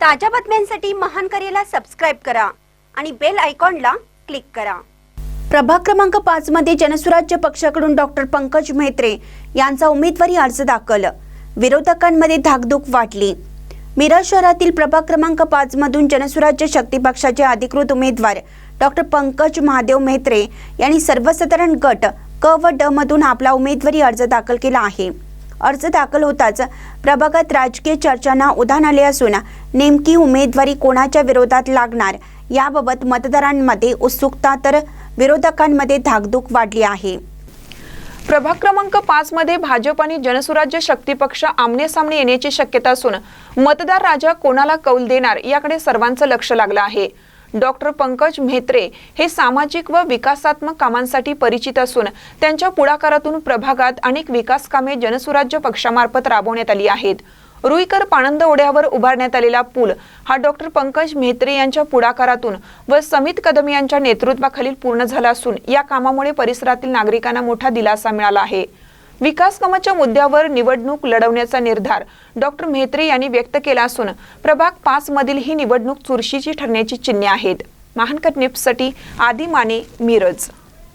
ताज्या बातम्यांसाठी महान करेला सबस्क्राईब करा आणि बेल आयकॉनला क्लिक करा. प्रभाग क्रमांक पाच मध्ये जनसुराज्य पक्षाकडून डॉक्टर पंकज म्हेत्रे यांचा उमेदवारी अर्ज दाखल. विरोधकांमध्ये धाकधूक वाटली. मिरज शहरातील प्रभाग क्रमांक पाच मधून जनसुराज्य शक्ती पक्षाचे अधिकृत उमेदवार डॉक्टर पंकज महादेव म्हेत्रे यांनी सर्वसाधारण गट क व ड मधून आपला उमेदवारी अर्ज दाखल केला आहे. अर्ज दाखल होताच प्रभागात राजकीय चर्चांना उधाण आले असून नेमकी उमेदवारी कोणाच्या विरोधात लागणार? याबाबत मतदारांमध्ये उत्सुकता तर विरोधकांमध्ये धाकधूक वाढली आहे. प्रभाग क्रमांक पाच मध्ये भाजप आणि जनसुराज्य शक्ती पक्ष आमने सामने येण्याची शक्यता असून मतदार राजा कोणाला कौल देणार याकडे सर्वांचं लक्ष लागलं आहे. डॉक्टर पंकज म्हेत्रे हे सामाजिक व विकासात्मक कामांसाठी परिचित असून त्यांच्या पुढाकारातून प्रभागात अनेक विकास कामे जनसुराज्य पक्षामार्फत राबवण्यात आली आहेत. रुईकर पाणंद ओढ्यावर उभारण्यात आलेला पूल हा डॉक्टर पंकज म्हेत्रे यांच्या पुढाकारातून व समित कदम यांच्या नेतृत्वाखाली पूर्ण झाला असून या कामामुळे परिसरातील नागरिकांना मोठा दिलासा मिळाला आहे. विकास कामाच्या मुद्द्यावर निवडणूक लढवण्याचा निर्धार डॉक्टर म्हेत्रे यांनी व्यक्त केला असून प्रभाग पाच मधील ही निवडणूक चुरशीची ठरण्याची चिन्हे आहेत. महानकट निप्ससाठी आदी माने मिरज.